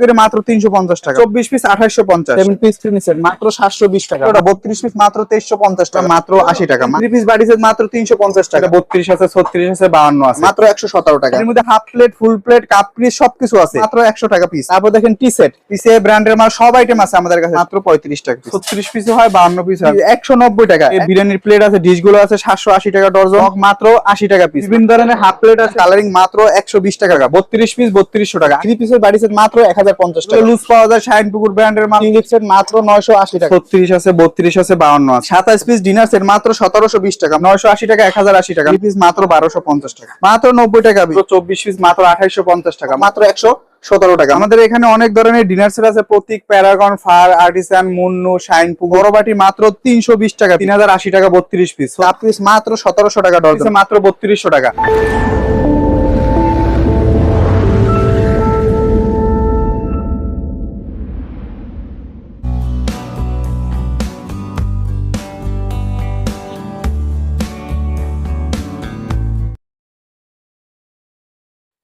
করে মাত্র তিনশো পঞ্চাশ টাকা। চব্বিশ পিস আঠাশশো পঞ্চাশ। সেভেন পিস থ্রি সেট মাত্র সাতশো বিশ টাকা। ওটা পিস মাত্র তেইশশো পঞ্চাশ টাকা। মাত্র আশি টাকা থ্রি পিস বাড়ি সেট মাত্র তিনশো পঞ্চাশ টাকা। বত্রিশ আছে ছত্রিশ আছে বাউন্ন আছে। মাত্র একশো সতেরো টাকা। এর মধ্যে half plate full plate cup piece সবকিছু আছে। মাত্র একশো টাকা পিস তারপর দেখেন টি সেট পিসে ব্র্যান্ডের মাল সব আইটেম আছে আমাদের কাছে। মাত্র পঁয়ত্রিশ টাকা ছত্রিশ পিস হয় বাউন্ন পিস হয়। একশো নব্বই টাকা। এই বিরিয়ানির প্লেট আছে ডিশগুলো আছে সাতশো আশি টাকা ডর্জন মাত্র আশি টাকা পিস বিভিন্ন ধরনের হাফ প্লেট আছে। কালারিং মাত্র একশো বিশ টাকা। বত্রিশ পিস বত্রিশশো টাকা। থ্রি পিসের বাড়ি সেট মাত্র এক হাজার পঞ্চাশ টাকা। লুজ পাওয়া যায় শাইন পুকুর ব্র্যান্ডের মাল। সেট মাত্র নয়শো আশি টাকা। ছত্রিশ আছে বত্রিশ আছে বাউন্ন আছে। সাতাশ পিস ডিনার সেট মাত্র সতেরোশো বিশ টাকা নয়শো আশি টাকা এক হাজার আশি টাকা। পিস মাত্র বারোশো পঞ্চাশ টাকা। মাত্র নব্বই টাকা চব্বিশ পিস মাত্র আঠাইশো পঞ্চাশ টাকা। মাত্র একশো সতেরো টাকা। আমাদের এখানে অনেক ধরনের ডিনার সেট আছে Protik Paragon Far Artisan Monno Shine বড় বাটি মাত্র তিনশো বিশ টাকা তিন হাজার আশি টাকা বত্রিশ পিস পিস মাত্র সতেরোশো টাকা ডজন মাত্র বত্রিশশো টাকা।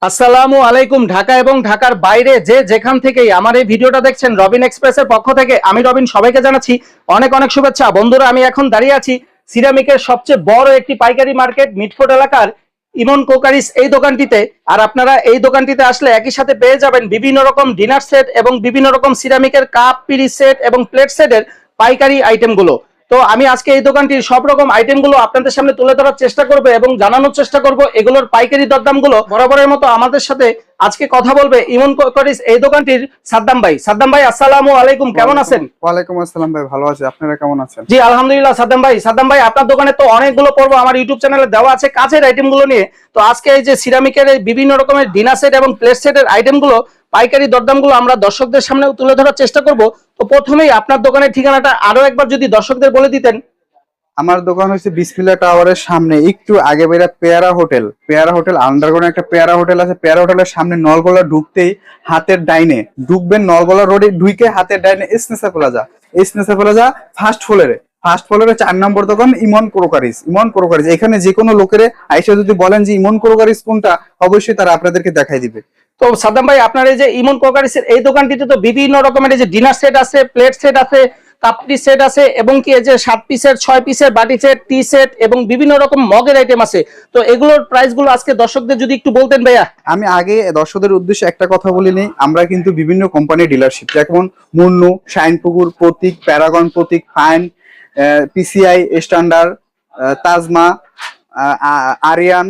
আসসালামু আলাইকুম, ঢাকা এবং ঢাকার বাইরে যে যেখান থেকেই আমার এই ভিডিওটা দেখছেন রবিন এক্সপ্রেসের পক্ষ থেকে, আমি রবিন সবাইকে জানাচ্ছি অনেক অনেক শুভেচ্ছা। বন্ধুরা, আমি এখন দাঁড়িয়ে আছি সিরামিকের সবচেয়ে বড় একটি পাইকারি মার্কেট মিটফোর্ড এলাকার ইমন কোকারিস এই দোকানটিতে। আর আপনারা এই দোকানটিতে আসলে একই সাথে পেয়ে যাবেন বিভিন্ন রকম ডিনার সেট এবং বিভিন্ন রকম সিরামিকের কাপ পিরি সেট এবং প্লেট সেটের পাইকারি আইটেমগুলো তো আমি আজকে এই দোকানটির সব রকম আইটেমগুলো আপনাদের সামনে তুলে ধরার চেষ্টা করব এবং জানানোর চেষ্টা করব। এগুলোর পাইকারি দরদামগুলো বরাবরের মতো আমাদের সাথে আজকে কথা বলবে ইমন কোকারিস এই দোকানটির সাদ্দাম ভাই। সাদ্দাম ভাই আসসালামু আলাইকুম কেমন আছেন? ওয়ালাইকুম আসসালাম ভাই ভালো আছি। আপনারা কেমন আছেন? জি আলহামদুলিল্লাহ সাদ্দাম ভাই। সাদ্দাম ভাই আপনার দোকানে তো অনেকগুলো পর্ব আমার ইউটিউব চ্যানেলে দেওয়া আছে কাছের আইটেমগুলো নিয়ে। তো আজকে এই যে সিরামিকের বিভিন্ন রকমের ডিনার সেট এবং প্লেট সেটের আইটেমগুলো পাইকারি দরদামগুলো আমরা দর্শকদের সামনে তুলে ধরার চেষ্টা করব। তো প্রথমেই আপনার দোকানের ঠিকানাটা আরও একবার যদি দর্শকদের বলে দিতেন। আমার দোকান হচ্ছে বিসমিল্লা টাওয়ারের সামনে, একটু আগে বেরা পেয়ারা হোটেল। পেয়ারা হোটেল, আন্ডারগ্রাউন্ড একটা পেয়ারা হোটেল আছে। পেয়ারা হোটেলের সামনে নলগোলা ঢুকতেই হাতের ডাইনে, ঢুকবেন নলগোলা রোডে ঢুকে হাতের ডাইনে এসনেসা প্লাজা। এসনেসা প্লাজা ফার্স্ট ফ্লোরে। ফার্স্ট ফ্লোরে চার নম্বর দোকান, ইমন ক্রোকারিস। ইমন ক্রোকারিস। এখানে যে কোনো লোকের আইসা যদি বলেন যে ইমন ক্রোকারিস কোনটা, অবশ্যই তারা আপনাদেরকে দেখাই দিবে। তো সাদ্দাম ভাই, আপনার এই যে ইমন কোকারিসের এই দোকানটিতে তো বিভিন্ন রকমের যে ডিনার সেট আছে, প্লেট সেট আছে কাপটি সেট আছে এবং কি এই যে সাত পিসের ছয় পিসের বাটি সেট টি সেট এবং বিভিন্ন রকম মগের আইটেম আছে। তো এগুলোর প্রাইসগুলো আজকে দর্শকদের যদি একটু বলতেন ভাইয়া। আমি আগে দর্শকদের উদ্দেশ্যে একটা কথা বলিনি, আমরা কিন্তু বিভিন্ন কোম্পানির ডিলারশিপ যেমন Monno Shinepukur Protik, Paragon Protik, fine PCI standard Tajma Aryan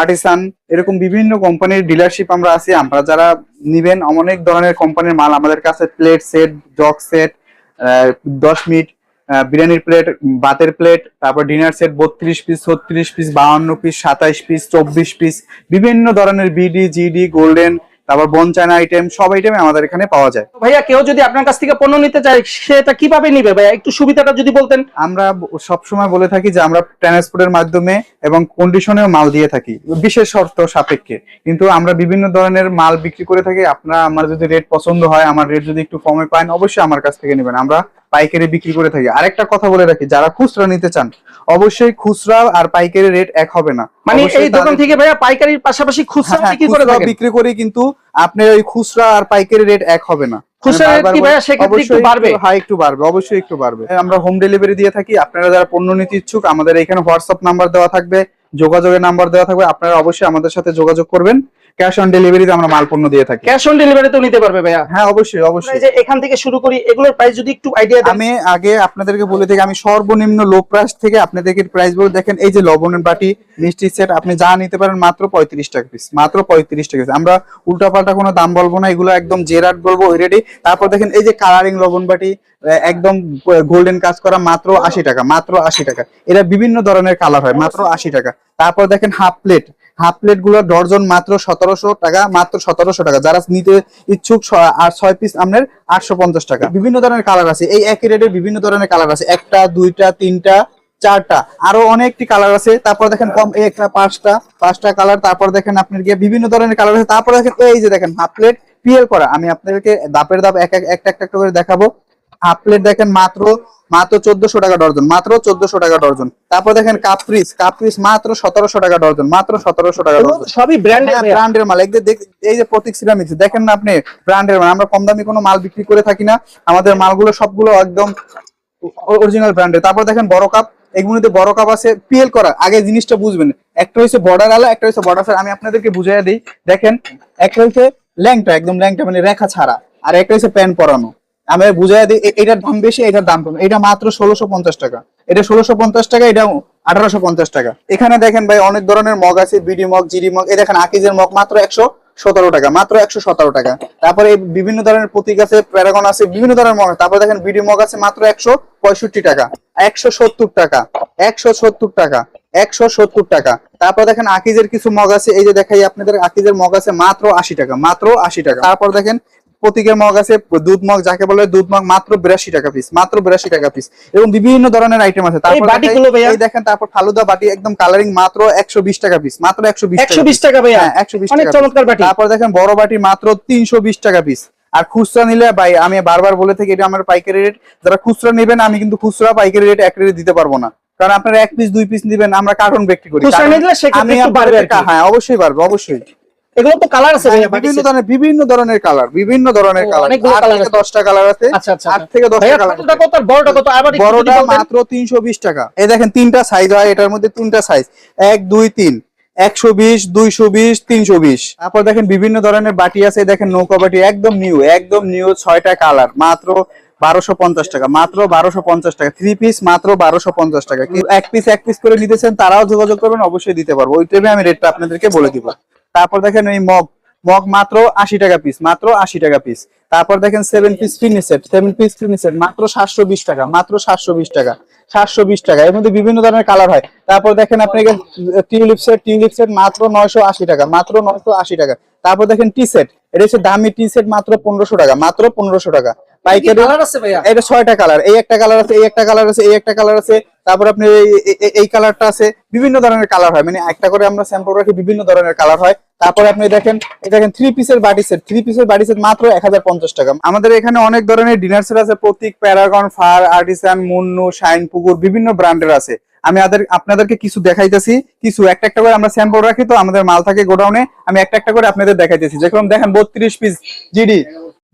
Artisan, এরকম বিভিন্ন কোম্পানির ডিলারশিপ আমরা আছি। আমরা যারা নিবেন, অনেক ধরনের কোম্পানির মাল আমাদের কাছে প্লেট সেট জগ সেট দশ মিনিট বিরিয়ানির প্লেট ভাতের প্লেট তারপর ডিনার সেট বত্রিশ পিস ছত্রিশ পিস বাহান্ন পিস সাতাইশ পিস চব্বিশ পিস বিভিন্ন ধরনের বিডি, জিডি গোল্ডেন তারপর বনচানা আইটেম সব আইটেমে আমাদের এখানে পাওয়া যায়। ভাইয়া কেউ যদি আপনার কাছ থেকে পণ্য নিতে চায় সেটা কীভাবে নিবে? ভাইয়া একটু সুবিধাটা যদি বলতেন। আমরা সব সময় বলে থাকি যে আমরা ট্রান্সপোর্টের মাধ্যমে এবং কন্ডিশনেও মাল দিয়ে থাকি বিশেষ শর্ত সাপেক্ষে। কিন্তু আমরা বিভিন্ন ধরনের মাল বিক্রি করে থাকি। আপনারা আমার যদি রেট পছন্দ হয় আমার রেট যদি একটু কমে পান অবশ্যই আমার কাছ থেকে নেবেন। আমরা পাইকারি বিক্রি করে থাকি। আরেকটা কথা বলে রাখি যারা খুচরা নিতে চান অবশ্যই খুচরা আর পাইকারি রেট এক হবে না। মানে এই দোকান থেকে ভাইয়া পাইকারির পাশাপাশি খুচরা হ্যাঁ, বিক্রি করে খুচরা বিক্রি করি কিন্তু আপনার ওই খুচরা আর পাইকারি রেট এক হবে না। খুচরা আমি কি ভাইয়া বলি, সেক্ষেত্রে একটু অবশ্যই বাড়বে? হ্যাঁ একটু বাড়বে অবশ্যই একটু বাড়বে। আমরা হোম ডেলিভারি দিয়ে থাকি আপনারা যারা পণ্য নিতে ইচ্ছুক আমাদের এখানে হোয়াটসঅ্যাপ নাম্বার দেওয়া থাকবে যোগাযোগের নাম্বার দেওয়া থাকবে আপনারা অবশ্যই আমাদের সাথে যোগাযোগ করবেন। ক্যাশ অন ডেলিভারিতে আমরা মাল পণ্য দিয়ে থাকি। ক্যাশ অন ডেলিভারিতেও নিতে পারবে ভাইয়া। হ্যাঁ অবশ্যই অবশ্যই। এই যে এখান থেকে শুরু করি এগুলোর প্রাইস যদি একটু আইডিয়া দেন। আমি আগে আপনাদেরকে বলে থাকি আমি সর্বনিম্ন লো প্রাইস থেকে আপনাদেরকে প্রাইস বলে দেখেন এই যে লবণের বাটি মিষ্টি সেট আপনি যা নিতে পারেন মাত্র পঁয়ত্রিশ টাকা পিস মাত্র পঁয়ত্রিশ টাকা পিস আমরা উল্টাপাল্টা কোনো দাম বলব না এগুলো একদম জেরাট বলব ওই রেডি তারপর দেখেন এই যে কালারিং লবণ বাটি একদম গোল্ডেন কাজ করা মাত্র আশি টাকা মাত্র আশি টাকা। এরা বিভিন্ন ধরনের কালার হয় মাত্র আশি টাকা। তারপর দেখেন হাফ প্লেট হাফ প্লেটগুলো ডর্জন মাত্র সতেরোশো টাকা, মাত্র সতেরোশো টাকা। যারা নিতে ইচ্ছুক আর ছয় পিস আপনার আটশো পঞ্চাশ টাকা। বিভিন্ন ধরনের কালার আছে। এই একই রেটের বিভিন্ন ধরনের কালার আছে। একটা, দুইটা, তিনটা, চারটা। আরও অনেকটি কালার আছে। তারপর দেখেন কম একটা পাঁচটা পাঁচটা কালার তারপর দেখেন আপনার গিয়ে বিভিন্ন ধরনের কালার আছে। তারপর দেখেন এই যে দেখেন হাফ প্লেট পিএল করা। আমি আপনাদেরকে দাপের দাপ এক একটা একটা করে দেখাবো। হাফ প্লেট দেখেন মাত্র মাত্র চোদ্দশো টাকা ডর্জন মাত্র চোদ্দশো টাকা ডর্জন তারপর দেখেন কাপ্রিস কাপ্রিস মাত্র সতেরোশো টাকা ডর্জন মাত্র সতেরোশো টাকা ডর্জন সবই ব্র্যান্ডেড ব্র্যান্ডের মাল। এই যে এই যে প্রতীক সিরামিক্স দেখেন না আপনি ব্র্যান্ডের মাল। আমরা কম দামি কোনো মাল বিক্রি করে থাকি না। আমাদের মালগুলো সবগুলো একদম অরিজিনাল ব্র্যান্ডের তারপর দেখেন বড় কাপ এগুলোতে বড় কাপ আছে পিএল করা। আগে জিনিসটা বুঝবেন। একটা হচ্ছে বর্ডার আলা একটা হচ্ছে বর্ডার আমি আপনাদেরকে বুঝাইয়া দিই। দেখেন একটা হচ্ছে ল্যাংটা একদম ল্যাংটা মানে রেখা ছাড়া। আর একটা হচ্ছে প্যান পরানো। আমি বুঝাইয়া দিই এটার দাম বেশি, এটার দাম কম। এটা মাত্র ষোলোশো পঞ্চাশ টাকা। এটা ষোলোশো পঞ্চাশ টাকা, এটা আঠারোশো পঞ্চাশ টাকা। এখানে দেখেন ভাই, অনেক ধরনের মগ আছে, বিডি মগ, জিডি মগ। এই দেখেন, আকিজের মগ মাত্র একশো সতেরো টাকা, মাত্র একশো সতেরো টাকা। তারপরে বিভিন্ন ধরনের প্রতীক আছে, প্যারাগন আছে, বিভিন্ন ধরনের মগ তারপরে দেখেন, বিডি মগ আছে মাত্র একশো পঁয়ষট্টি টাকা, একশো সত্তর টাকা, একশো সত্তর টাকা, একশো সত্তর টাকা। তারপর দেখেন, আকিজের কিছু মগ আছে, এই যে দেখাই আপনাদের, আকিজের মগ আছে মাত্র আশি টাকা, মাত্র আশি টাকা। তারপর দেখেন প্রতীকের মগ আছে দুধ মগ যাকে বলে দুধ মগ মাত্র বিরাশি টাকা পিস মাত্র বিরাশি টাকা পিস এবং বিভিন্ন ধরনের আইটেম আছে। তারপর? এই দেখেন তারপর ফালুদা বাটি একদম কালারিং মাত্র একশো বিশ টাকা পিস মাত্র একশো বিশ একশো বিশ টাকা হ্যাঁ একশো বিশ টাকা তারপর দেখেন বড় বাটি মাত্র তিনশো বিশ টাকা পিস আর খুচরা নিলে ভাই আমি বারবার বলে থাকি এটা আমার পাইকারি রেট যারা খুচরা নেবেন আমি কিন্তু খুচরা পাইকারি রেট এক রেটে দিতে পারব না। কারণ আপনারা এক পিস দুই পিস নিবেন আমরা কার্টন বিক্রি করি। আমি। হ্যাঁ অবশ্যই পারব অবশ্যই। এগুলো তো কালার আছে বিভিন্ন ধরনের বিভিন্ন ধরনের কালার বিভিন্ন ধরনের কালার অনেকগুলো আট colour থেকে দশটা কালার আছে আচ্ছা আচ্ছা আট থেকে দশটা কালার কত বড়টা কত? আবার বড়টা মাত্র তিনশো বিশ টাকা। এই দেখেন তিনটা সাইজ হয় এটার মধ্যে তিনটা সাইজ এক দুই তিন। একশো বিশ দুইশো বিশ তিনশো বিশ। তারপর দেখেন বিভিন্ন ধরনের বাটি আছে দেখেন নৌকা বাটি একদম নিউ একদম নিউ ছয়টা কালার মাত্র বারোশো পঞ্চাশ টাকা মাত্র বারোশো পঞ্চাশ টাকা। থ্রি পিস মাত্র বারোশো পঞ্চাশ টাকা। কিন্তু এক পিস এক পিস করে নিতেছেন তারাও যোগাযোগ করবেন অবশ্যই দিতে পারব। ওই টাইমে আমি রেটটা আপনাদেরকে বলে দিব। তারপর দেখেন এই মগ মগ মাত্র আশি টাকা পিস মাত্র আশি টাকা পিস তারপর দেখেন seven piece finish set seven piece finish set মাত্র সাতশো বিশ টাকা, মাত্র সাতশো বিশ টাকা, সাতশো বিশ টাকা। এর মধ্যে বিভিন্ন ধরনের কালার হয়। তারপর দেখেন আপনাকে টিউলিপ সেট টিউলিপ সেট মাত্র নয়শো আশি টাকা, মাত্র নয়শো আশি টাকা। তারপর দেখেন টি সেট এটা হচ্ছে দামি টি সেট মাত্র পনেরোশো টাকা, মাত্র পনেরোশো টাকা। পাইকারি এটা ছয়টা কালার এই একটা কালার আছে এই একটা কালার আছে এই একটা কালার আছে তারপর আপনি এই- কালারটা আছে বিভিন্ন ধরনের কালার হয় মানে একটা করে আমরা স্যাম্পল রাখি বিভিন্ন ধরনের কালার হয়। তারপরে আপনি দেখেন দেখেন থ্রি পিসের বাটি সেট থ্রি পিসের বাটি সেট মাত্র এক হাজার পঞ্চাশ টাকা। আমাদের এখানে অনেক ধরনের ডিনার সেট আছে Protik Paragon Far Artisan Monno Shinepukur বিভিন্ন ব্র্যান্ডের আছে। আমি আপনাদেরকে কিছু দেখাইতেছি কিছু একটা একটা করে আমরা স্যাম্পল রাখি তো আমাদের মাল থাকে গোডাউনে আমি একটা একটা করে আপনাদের দেখাইতেছি। যেরকম দেখেন বত্রিশ পিস জিডি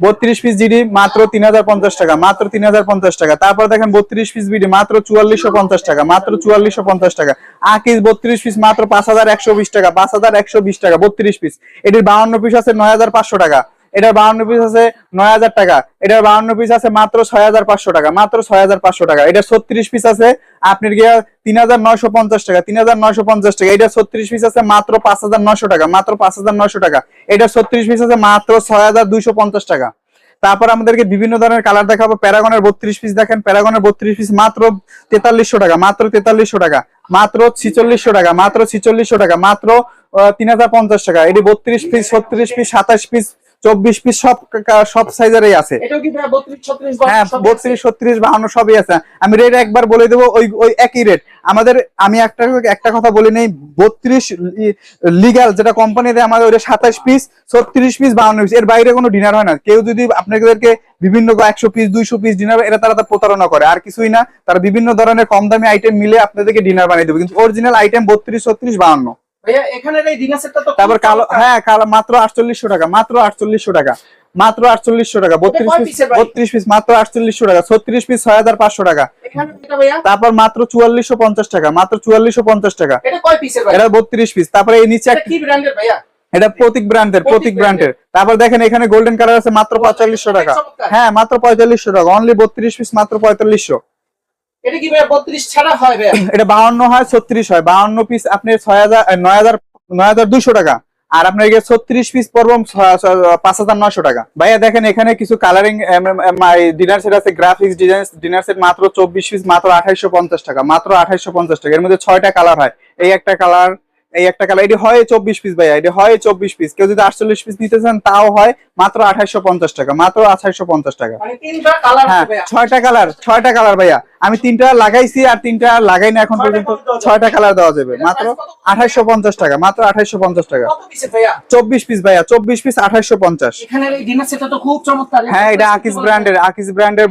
বত্রিশ পিস জিডি মাত্র তিন হাজার পঞ্চাশ টাকা, মাত্র তিন হাজার পঞ্চাশ টাকা। তারপর দেখেন বত্রিশ পিস বিডি মাত্র চুয়াল্লিশশো পঞ্চাশ টাকা, মাত্র চুয়াল্লিশশো পঞ্চাশ টাকা। আকিস বত্রিশ পিস মাত্র পাঁচ হাজার একশো বিশ টাকা, পাঁচ হাজার একশো বিশ টাকা, বত্রিশ পিস এটির বাউন্ন পিস আছে নয় হাজার পাঁচশো টাকা। এটার বাউন্ন পিস আছে নয় হাজার টাকা। এটার বাউন্ন পিস আছে মাত্র ছয় হাজার পাঁচশো টাকা, মাত্র ছয় হাজার পাঁচশো টাকা। এটা ছত্রিশ পিস আছে, আপনার গিয়া তিন হাজার নয়শো পঞ্চাশ টাকা, তিন হাজার নয়শো পঞ্চাশ টাকা। এটা ছত্রিশ পিস আছে মাত্র পাঁচ হাজার নয়শো টাকা, মাত্র পাঁচ হাজার নয়শো টাকা। এটা ছত্রিশ পিস আছে মাত্র ছয় হাজার দুইশো পঞ্চাশ টাকা। তারপর আমাদেরকে বিভিন্ন ধরনের কালার দেখাবো। প্যারাগনের বত্রিশ পিস দেখেন, প্যারাগনের বত্রিশ পিস মাত্র তেতাল্লিশশো টাকা, মাত্র তেতাল্লিশশো টাকা, মাত্র ছিচল্লিশশো টাকা, মাত্র ছিচল্লিশশো টাকা, মাত্র তিন হাজার পঞ্চাশ টাকা। এটি বত্রিশ পিস ছত্রিশ পিস সাতাশ পিস চব্বিশ পিস সব সব সাইজেরই আছে। এটাও কি ভাইয়া 32 36 হ্যাঁ বত্রিশ ছত্রিশ বাহান্ন সবই আছে। আমি রেট একবার বলে দেবো ওই ওই একই রেট আমাদের আমি একটা একটা কথা বলি নেই বত্রিশ লিগাল যেটা কোম্পানি দেয় আমাদের ওটা সাতাশ পিস ছত্রিশ পিস বাহান্ন পিস এর বাইরে কোনো ডিনার হয় না। কেউ যদি আপনাদেরকে বিভিন্ন একশো পিস দুইশো পিস ডিনার এরা তারা তার প্রতারণা করে। আর কিছুই না। তারা বিভিন্ন ধরনের কম দামি আইটেম মিলে আপনাদেরকে ডিনার বানিয়ে দেবে। কিন্তু অরিজিনাল আইটেম বত্রিশ ছত্রিশ বাহান্ন। তারপর কালো হ্যাঁ কালো মাত্র আটচল্লিশশো টাকা মাত্র আটচল্লিশশো টাকা মাত্র আটচল্লিশশো টাকা বত্রিশ পিস? বত্রিশ পিস মাত্র আটচল্লিশশো টাকা ছত্রিশ পিস ছয় হাজার পাঁচশো টাকা। তারপর মাত্র চুয়াল্লিশশো পঞ্চাশ টাকা মাত্র চুয়াল্লিশশো পঞ্চাশ টাকা। এটা বত্রিশ পিস তারপরে এই নিচে এটা প্রতীক ব্র্যান্ডের প্রতীক ব্র্যান্ডের তারপর দেখেন এখানে গোল্ডেন কালার আছে মাত্র পঁয়তাল্লিশশো টাকা। হ্যাঁ মাত্র পঁয়তাল্লিশশো টাকা অনলি বত্রিশ পিস মাত্র পঁয়তাল্লিশশো। এটা কি ভাইয়া 32 ছাড়া হয় ভাইয়া এটা বাউন্ন হয় ছত্রিশ হয়। বাউন্ন পিস আপনি ছয় হাজার নয় হাজার নয় হাজার দুইশো টাকা। আর আপনার গিয়ে ছত্রিশ পিস পড়ব পাঁচ হাজার নয়শো টাকা। ভাইয়া দেখেন এখানে কিছু কালারিং ডিনার সেট আছে গ্রাফিক্স ডিজাইন ডিনার সেট মাত্র চব্বিশ পিস মাত্র আঠাইশো পঞ্চাশ টাকা মাত্র আঠাইশো পঞ্চাশ টাকা। এর মধ্যে ছয়টা কালার হয়। এই একটা কালার এই একটা কালার এটি হয় চব্বিশ পিস ভাইয়া এটি হয় চব্বিশ পিস কেউ যদি আটচল্লিশ পিস নিতে চান তাও হয় মাত্র আঠাইশো পঞ্চাশ টাকা মাত্র আঠাইশো পঞ্চাশ টাকা। মানে তিনটা কালার হ্যাঁ ছয়টা কালার ছয়টা কালার ভাইয়া। আমি তিনটা লাগাইছি আর তিনটা লাগাই না এখন পর্যন্ত ছয়টা কালার দেওয়া যাবে। মাত্র আঠাইশো পঞ্চাশ টাকা মাত্র আঠাইশো পঞ্চাশ টাকা। চব্বিশ পিস ভাইয়া চব্বিশ পিস আঠাইশো পঞ্চাশ। হ্যাঁ এটা আকিস ব্র্যান্ডের আকিস ব্র্যান্ডের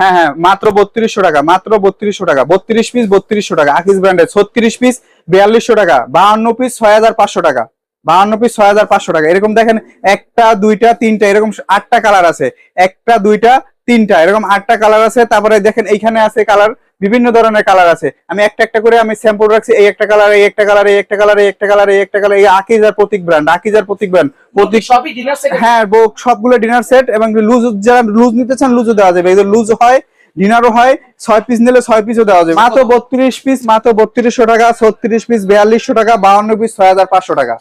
হ্যাঁ হ্যাঁ মাত্র বত্রিশশো টাকা মাত্র বত্রিশশো টাকা বত্রিশ পিস বত্রিশশো টাকা আকিস ব্র্যান্ডের ছত্রিশ পিস বিয়াল্লিশশো টাকা বাহান্ন পিস ছয় হাজার পাঁচশো টাকা বাহান্ন পিস ছয় হাজার পাঁচশো টাকা। এরকম দেখেন একটা দুইটা তিনটা এরকম আটটা কালার আছে। একটা দুইটা তিনটা এরকম আটটা কালার আছে তারপরে দেখেন এইখানে আছে কালার বিভিন্ন ধরনের কালার আছে। আমি একটা একটা করে আমি স্যাম্পল রাখছি এই একটা কালার এই একটা কালার এই একটা কালার এই একটা কালার এই একটা কালার এই আকিজার প্রতীক ব্র্যান্ড আকিজার প্রতীক ব্র্যান্ড প্রতীক সবই ডিনার সেট হ্যাঁ সবগুলো ডিনার সেট এবং লুজ যারা লুজ নিতে চান লুজও দেওয়া যাবে। এদের লুজ হয় ডিনারও হয় ছয় পিস নিলে ছয় পিসও দেওয়া যাবে। মাত্র বত্রিশ পিস মাত্র বত্রিশশো টাকা ছত্রিশ পিস বিয়াল্লিশশো টাকা বাউন্ন পিস ছয় হাজার পাঁচশো টাকা।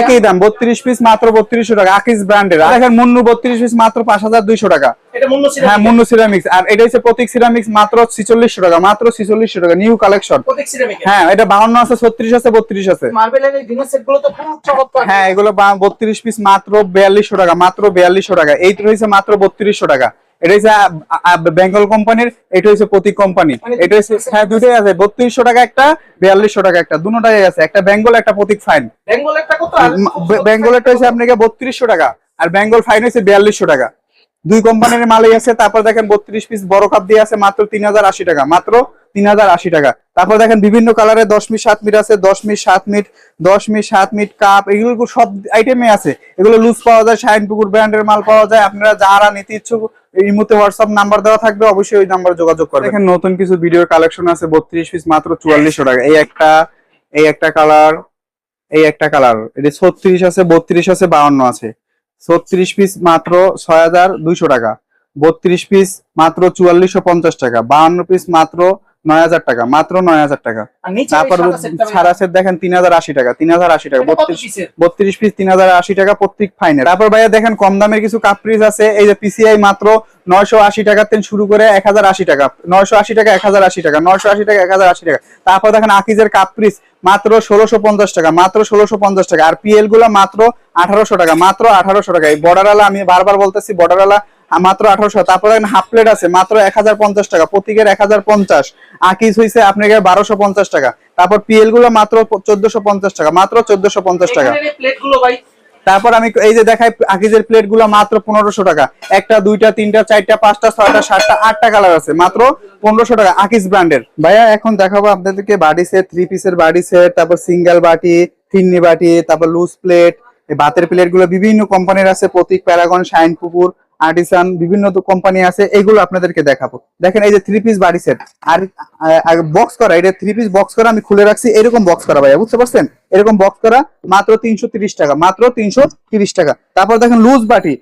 একই দাম বত্রিশ পিস মাত্র বত্রিশশো টাকা আকিস ব্র্যান্ডের। আর দেখেন মুন্নু বত্রিশ পিস মাত্র পাঁচ হাজার দুইশো টাকা। এটা হ্যাঁ মুন্নু সিরামিক্স আর এটা হচ্ছে প্রতীক সিরামিক্স মাত্র ছিচল্লিশশো টাকা মাত্র ছিচল্লিশশো টাকা নিউ কালেকশন হ্যাঁ এটা বাউন্ন আছে ছত্রিশ আছে বত্রিশ আছে। হ্যাঁ এগুলো বত্রিশ পিস মাত্র বিয়াল্লিশশো টাকা মাত্র বিয়াল্লিশশো টাকা। এই হচ্ছে মাত্র বত্রিশশো টাকা। এটা হচ্ছে বেঙ্গল কোম্পানির এটা হচ্ছে প্রতীক কোম্পানি। মানে এটা হচ্ছে হ্যাঁ দুটোই আছে বত্রিশশো টাকা একটা বিয়াল্লিশশো টাকা একটা দুটাই আছে একটা বেঙ্গল একটা প্রতীক ফাইন। বেঙ্গল একটা কত? একটা হচ্ছে আপনাকে বত্রিশশো টাকা আর বেঙ্গল ফাইন হচ্ছে বিয়াল্লিশশো টাকা। দুই কোম্পানির মালই আছে, তারপর দেখেন বত্রিশ পিস বড় কাপ দিয়ে আছে, মাত্র তিন হাজার আশি টাকা, মাত্র তিন হাজার আশি টাকা। তারপর দেখেন বিভিন্ন কালারের দশ মিট সাত মিট আছে, দশ মিট সাত মিট দশ মিট সাত মিট কাপ এগুলো সব আইটেমে আছে। এগুলো লুজ পাওয়া যায়, শাইন পুকুর ব্র্যান্ডের মাল পাওয়া যায়, আপনারা যারা নিতে ইচ্ছুক, এই মুহূর্তে হোয়াটসঅ্যাপ নাম্বার দেওয়া থাকবে, অবশ্যই ওই নাম্বারে যোগাযোগ করবেন। দেখেন নতুন কিছু ভিডিওর কালেকশন আছে, বত্রিশ পিস মাত্র চুয়াল্লিশশো টাকা। এই একটা এই একটা কালার এই একটা কালার এটা ছত্রিশ আছে, বত্রিশ আছে, বাউন্ন আছে। ছত্রিশ পিস মাত্র ছয় হাজার দুইশো টাকা। বত্রিশ পিস মাত্র চুয়াল্লিশশো পঞ্চাশ টাকা। বাউন্ন পিস মাত্র নয় হাজার টাকা মাত্র নয় হাজার টাকা। তারপর এই সাদা সেটটা সারা সেট দেখেন তিন হাজার আশি টাকা তিন হাজার আশি টাকা বত্রিশ বত্রিশ পিস তিন হাজার আশি টাকা প্রত্যেক ফাইনে তারপর ভাইয়া দেখেন কম দামের কিছু আছে এই যে পিসিআই মাত্র নয়শো আশি টাকা থেকে শুরু করে এক হাজার আশি টাকা নয়শো আশি টাকা এক হাজার আশি টাকা নয়শো আশি টাকা এক হাজার আশি টাকা। তারপর দেখেন আকিজের কাপ্রিজ মাত্র ষোলোশো পঞ্চাশ টাকা মাত্র ষোলোশো পঞ্চাশ টাকা। আর পিএলগুলো মাত্র আঠারোশো টাকা মাত্র আঠারোশো টাকা। এই বর্ডার আলা আমি বারবার বলতেছি বর্ডার আলা মাত্র আঠারোশো। তারপর দেখেন হাফ প্লেট আছে মাত্র এক হাজার পঞ্চাশ টাকা। প্রতীকের এক হাজার পঞ্চাশ। আকিজ হয়েছে আপনাকে বারোশো পঞ্চাশ টাকা। তারপর পিএলগুলো মাত্র চোদ্দশো পঞ্চাশ টাকা মাত্র চোদ্দশো পঞ্চাশ টাকা। তারপর আমি এই যে দেখাই আকিজের প্লেটগুলো মাত্র পনেরোশো টাকা। একটা দুইটা তিনটা চারটা পাঁচটা ছয়টা সাতটা আটটা কালার আছে মাত্র পনেরোশো টাকা আকিজ ব্র্যান্ডের। ভাইয়া এখন দেখাবো আপনাদেরকে বাড়ি সেট থ্রি পিসের বাড়ি সেট তারপর সিঙ্গেল বাটি ফিন্নি বাটি তারপর লুজ প্লেট বাতের প্লেটগুলো বিভিন্ন কোম্পানির আছে প্রতীক প্যারাগন শাইন পুকুর। আর্টিসান বিভিন্ন কোম্পানি আছে এগুলো আপনাদেরকে দেখাবো। দেখেন এই যে থ্রি পিস বাড়ি সেট আর বক্স করা এটা থ্রি পিস বক্স করা আমি খুলে রাখছি এরকম বক্স করা ভাইয়া বুঝতে পারছেন? এরকম বক্স করা মাত্র তিনশো টাকা মাত্র তিনশো টাকা। তারপর দেখেন লুজ বাটি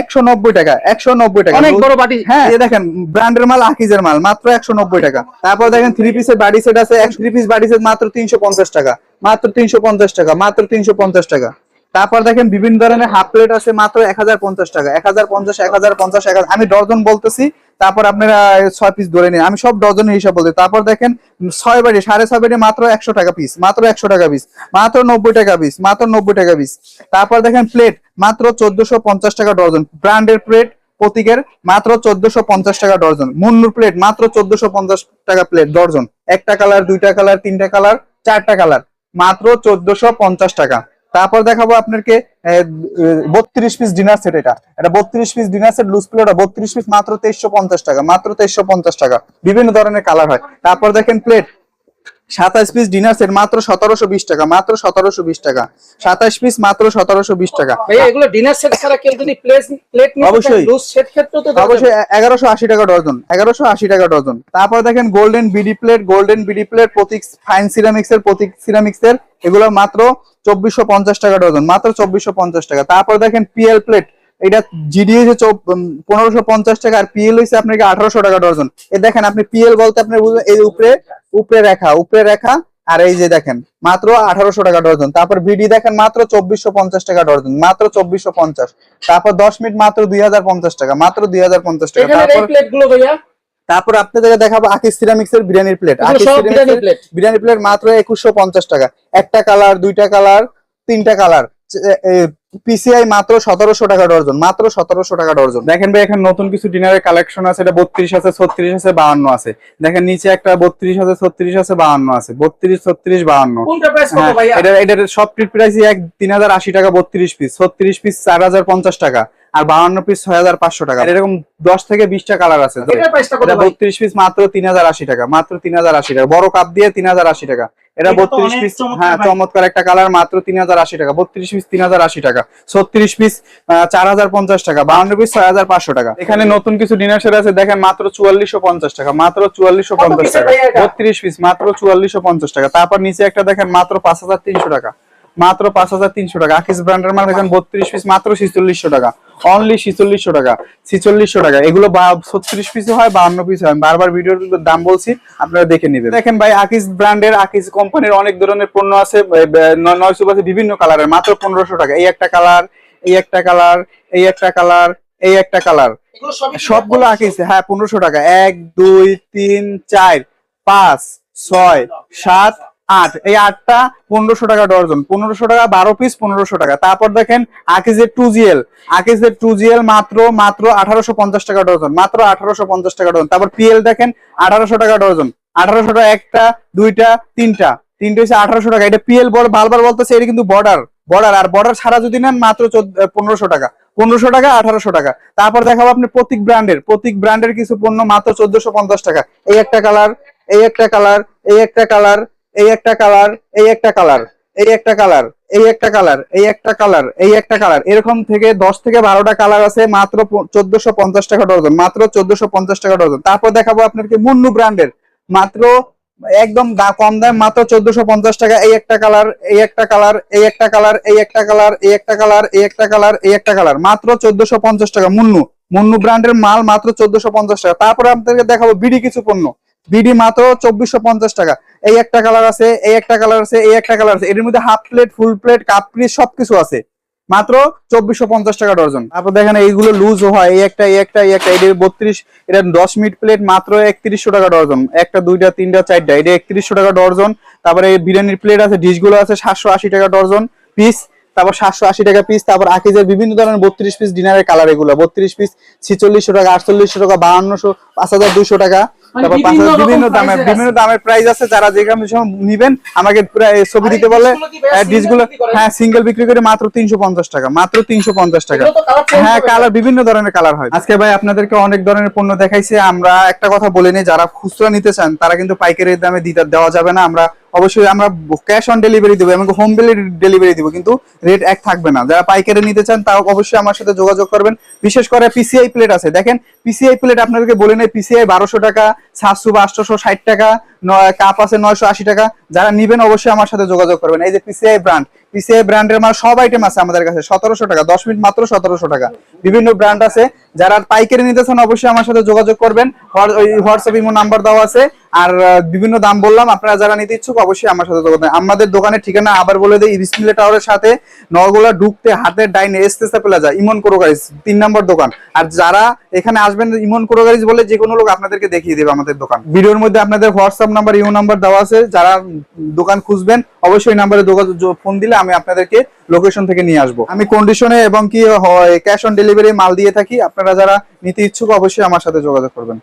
একশো নব্বই টাকা একশো নব্বই টাকা অনেক বড় বাটি হ্যাঁ দেখেন ব্র্যান্ডের মাল আকিজের মাল মাত্র একশো নব্বই টাকা। তারপর দেখেন থ্রি পিসের বাড়ি সেট আছে থ্রি পিস বাড়ি সেট মাত্র তিনশো পঞ্চাশ টাকা মাত্র তিনশো পঞ্চাশ টাকা মাত্র তিনশো পঞ্চাশ টাকা। তারপর দেখেন বিভিন্ন ধরনের হাফ প্লেট আছে মাত্র এক হাজার পঞ্চাশ টাকা। এক হাজার পঞ্চাশ, এক হাজার পঞ্চাশ, এক আমি ডজন বলতেছি, তারপর আপনারা ছয় পিস ধরে নিন। আমি সব ডজনের হিসাব বলতে তারপর দেখেন ছয় বাড়ি, সাড়ে ছয় বাড়ি মাত্র একশো টাকা পিস মাত্র একশো টাকা পিস মাত্র নব্বই টাকা পিস মাত্র নব্বই টাকা পিস তারপর দেখেন প্লেট মাত্র চোদ্দশো পঞ্চাশ টাকা ডজন। ব্র্যান্ডের প্লেট প্রতীকের, মাত্র চোদ্দশো পঞ্চাশ টাকা ডজন। মুন্নুর প্লেট মাত্র চোদ্দশো পঞ্চাশ টাকা প্লেট ডজন। একটা কালার দুইটা কালার তিনটা কালার চারটা কালার মাত্র চোদ্দশো পঞ্চাশ টাকা। তারপর দেখাবো আপনাকে বত্রিশ পিস ডিনার সেট এটা। এটা বত্রিশ piece dinner set loose plate বত্রিশ পিস মাত্র তেইশশো পঞ্চাশ টাকা, মাত্র তেইশশো পঞ্চাশ টাকা। বিভিন্ন ধরনের কালার হয়। তারপর দেখেন প্লেট সাতাশ পিস ডিনার সেট মাত্র সতেরোশো বিশ টাকা মাত্র সতেরোশো বিশ টাকা। সাতাশ পিস মাত্র সতেরোশো বিশ টাকা। এগুলো ডিনার সেট ছাড়া কেউ যদি প্লেট প্লেট অবশ্যই। সেট ক্ষেত্রে তো অবশ্যই এগারোশো আশি টাকা ডজন এগারোশো আশি টাকা ডজন। তারপর দেখেন golden BD plate golden BD plate Protik fine ceramics এর প্রতীক সিরামিক্স এর এগুলো মাত্র চব্বিশশো পঞ্চাশ টাকা ডজন মাত্র চব্বিশশো পঞ্চাশ টাকা। তারপর দেখেন পিএল প্লেট এটা জিডি হয়েছে পনেরোশো পঞ্চাশ টাকা আর পিএল হয়েছে আপনাকে আঠারোশো টাকা ডর্জন এ দেখেন আপনি পিএল বলতে আপনি বুঝবেন এই উপরে উপরে রেখা উপরে রেখা আর এই যে দেখেন মাত্র আঠারোশো টাকা ডর্জন তারপর ভিডি দেখেন মাত্র চব্বিশশো পঞ্চাশ টাকা ডর্জন মাত্র চব্বিশশো পঞ্চাশ। তারপর দশ মিনিট মাত্র দুই হাজার পঞ্চাশ টাকা মাত্র দুই হাজার পঞ্চাশ টাকা। তারপর তারপর আপনাদেরকে দেখাবো আকিস সিরামিক্স এর বিরিয়ানির প্লেট আকিস বিরিয়ানি প্লেট মাত্র একুশশো পঞ্চাশ টাকা। একটা কালার দুইটা কালার তিনটা কালার পিসিআই মাত্র সতেরোশো টাকা ডর্জন মাত্র সতেরোশো টাকা ডর্জন। দেখেন ভাই এখানে নতুন কিছু ডিনারের কালেকশন আছে এটা বত্রিশ আছে ছত্রিশ আছে বাহান্ন আছে। দেখেন নিচে একটা বত্রিশ আছে ছত্রিশ আছে বাহান্ন আছে। বত্রিশ ছত্রিশ বাহান্ন। কোনটা প্রাইস কত হ্যাঁ, এটা এটার সব প্রাইস এক তিন হাজার আশি টাকা বত্রিশ পিস ছত্রিশ পিস চার হাজার পঞ্চাশ টাকা। আর বাহান্ন পিস ছয় হাজার পাঁচশো টাকা। এরকম দশ থেকে বিশটা কালার আছে। বত্রিশ পিস মাত্র তিন হাজার আশি টাকা মাত্র তিন হাজার আশি টাকা। বড় কাপ দিয়ে তিন হাজার আশি টাকা। এটা এটা বত্রিশ পিস হ্যাঁ চমৎকার একটা কালার মাত্র তিন হাজার আশি টাকা। বত্রিশ পিস তিন হাজার আশি টাকা। ছত্রিশ পিস চার হাজার পঞ্চাশ টাকা। বাহান্ন পিস ছয় হাজার পাঁচশো টাকা। এখানে নতুন কিছু ডিনার সেট আছে দেখেন মাত্র চুয়াল্লিশশো পঞ্চাশ টাকা মাত্র চুয়াল্লিশশো পঞ্চাশ টাকা। বত্রিশ পিস মাত্র চুয়াল্লিশশো পঞ্চাশ টাকা। তারপর নিচে একটা দেখেন মাত্র পাঁচ হাজার তিনশো টাকা। মাত্র পাঁচ হাজার তিনশো টাকা। আকিস ব্র্যান্ডের মাল দেখেন বত্রিশ পিস মাত্র ছিচল্লিশশো টাকা। অনলি ছিচল্লিশশো টাকা। ছিচল্লিশশো টাকা। এগুলো ছত্রিশ পিস হয় বাহান্ন পিস হয়। বারবার ভিডিওর দাম বলছি আপনারা দেখে নেবেন। দেখেন ভাই আকিস ব্র্যান্ডের আকিস কোম্পানির অনেক ধরনের পণ্য আছে নয় আছে বিভিন্ন কালারের মাত্র পনেরোশো টাকা। এই একটা কালার এই একটা কালার এই একটা কালার এই একটা কালার সবগুলো আঁকিছে হ্যাঁ পনেরোশো টাকা। এক দুই তিন চার পাঁচ ছয় সাত আট। এই আটটা পনেরোশো টাকা ডর্জন। পনেরোশো টাকা, বারো পিস পনেরোশো টাকা। তারপর দেখেন আকিজের টু জিএল আকিজের টু জিএল মাত্র মাত্র আঠারোশো পঞ্চাশ টাকা ডর্জন। মাত্র আঠারোশো পঞ্চাশ টাকা ডর্জন। তারপর পিএল দেখেন, আঠারোশো টাকা ডর্জন। আঠারোশো টাকা একটা, দুইটা, তিনটা। তিনটে হচ্ছে আঠারোশো টাকা। এটা পিএল বড়, বারবার বলতেছে, এটা কিন্তু বর্ডার বর্ডার আর বর্ডার ছাড়া যদি নেন মাত্র পনেরোশো টাকা। পনেরোশো টাকা, আঠারোশো টাকা। তারপর দেখাবো আপনি প্রতীক ব্র্যান্ডের প্রতীক ব্র্যান্ডের কিছু পণ্য মাত্র চোদ্দশো পঞ্চাশ টাকা। এই একটা কালার এই একটা কালার এই একটা কালার এই একটা কালার এই একটা কালার এই একটা কালার এই একটা কালার এই একটা কালার এই একটা কালার এরকম থেকে দশ থেকে বারোটা কালার আছে মাত্র চোদ্দশো পঞ্চাশ টাকা ডজন মাত্র চোদ্দশো পঞ্চাশ টাকা ডজন তারপর দেখাবো আপনাকে মুন্নু ব্র্যান্ডের মাত্র একদম কম দাম মাত্র চোদ্দশো পঞ্চাশ টাকা এই একটা কালার এই একটা কালার এই একটা কালার এই একটা কালার এই একটা কালার এই একটা কালার এই একটা কালার মাত্র চোদ্দশো পঞ্চাশ টাকা মুন্নু মুন্নু ব্র্যান্ডের মাল মাত্র চোদ্দশো পঞ্চাশ টাকা তারপরে আপনাদেরকে দেখাবো বিডি কিছু পণ্য বিডি মাত্র চব্বিশশো পঞ্চাশ টাকা। এই একটা কালার আছে, এই একটা কালার আছে, এই একটা কালার আছে। এর মধ্যে half plate full plate cup piece সবকিছু আছে। মাত্র চব্বিশশো পঞ্চাশ টাকা ডর্জন তারপর দেখেন এইগুলো লুজ হয়, এই একটা এই একটা এই একটা এটা বত্রিশ, এটা দশ মিনিট প্লেট মাত্র একত্রিশশো টাকা ডর্জন একটা, দুইটা, তিনটা, চারটা, এটা একত্রিশশো টাকা ডর্জন তারপরে বিরিয়ানির প্লেট আছে ডিশগুলো আছে সাতশো আশি টাকা ডর্জন পিস তারপর সাতশো আশি টাকা পিস তারপর আকিজের বিভিন্ন ধরনের বত্রিশ পিস ডিনারের কালার এগুলো। বত্রিশ পিস ছিচল্লিশশো টাকা আটচল্লিশশো টাকা বাহান্নশো পাঁচ হাজার দুইশো টাকা। মানে তারপর বিভিন্ন হাজার রকম বিভিন্ন price দামের বিভিন্ন দামের প্রাইস আছে। যারা যেখানে নিবেন আমাকে ছবি দিতে বলে ডিশগুলো কি ভাইয়া ডিশগুলো single বিক্রি হ্যাঁ সিঙ্গেল বিক্রি করে মাত্র তিনশো পঞ্চাশ টাকা মাত্র তিনশো পঞ্চাশ টাকা। হ্যাঁ কালার বিভিন্ন ধরনের কালার হয়। আজকে ভাই আপনাদেরকে অনেক ধরনের পণ্য দেখাইছি। আমরা একটা কথা বলে নিই যারা খুচরা নিতে চান তারা কিন্তু পাইকারি দামে দিতে দেওয়া যাবে না। আমরা অবশ্যই আমরা ক্যাশ অন ডেলিভারি দেবো এবং হোম ডেলিভারি দিব, কিন্তু রেট এক থাকবে না। যারা পাইকারি নিতে চান, তাও অবশ্যই আমার সাথে যোগাযোগ করবেন। বিশেষ করে পিসিআই প্লেট আছে। দেখেন পিসিআই প্লেট আপনাদেরকে বলে নেই পিসিআই বারোশো টাকা, সাতশো বা আটশোশো ষাট টাকা কাপ আছে নয়শো আশি টাকা। যারা নিবেন অবশ্যই আমার সাথে যোগাযোগ করবেন। এই যে পিসিআই ব্র্যান্ড পিসিআই ব্র্যান্ডের মাল সব আইটেম আছে আমাদের কাছে, সতেরোশো টাকা, দশ মিনিট মাত্র সতেরোশো টাকা। বিভিন্ন ব্র্যান্ড আছে, যারা পাইকারি নিতেছেন অবশ্যই আমার সাথে যোগাযোগ করবেন। হোয়াটসঅ্যাপ ইমো নাম্বার দেওয়া আছে। আর বিভিন্ন দাম বললাম, আপনারা যারা নিতে ইচ্ছুক অবশ্যই আমার সাথে যোগাযোগ। আমাদের দোকানের ঠিকানা আবার বলে দিই বিসমিল্লা টাওয়ারের সাথে। নগলা ঢুকতে হাতের ডাইনে এসতেসা প্লাজা ইমন কোরো গাড়িজ তিন নম্বর দোকান। আর যারা এখানে আসবেন ইমন কোরো গাড়িজ বলে যে কোনো লোক আপনাদেরকে দেখিয়ে দেবে আমাদের দোকান। ভিডিওর মধ্যে আপনাদের হোয়াটসঅ্যাপ নাম্বার ইউ নাম্বার দেওয়া আছে। যারা দোকান খুঁজবেন, অবশ্যই নাম্বারে ফোন দিলে আমি আপনাদেরকে লোকেশন থেকে নিয়ে আসব। আমি কন্ডিশনে এবং কি ক্যাশ অন ডেলিভারি মাল দিয়ে থাকি। আপনারা যারা নিতে ইচ্ছুক, অবশ্যই আমার সাথে যোগাযোগ করবেন।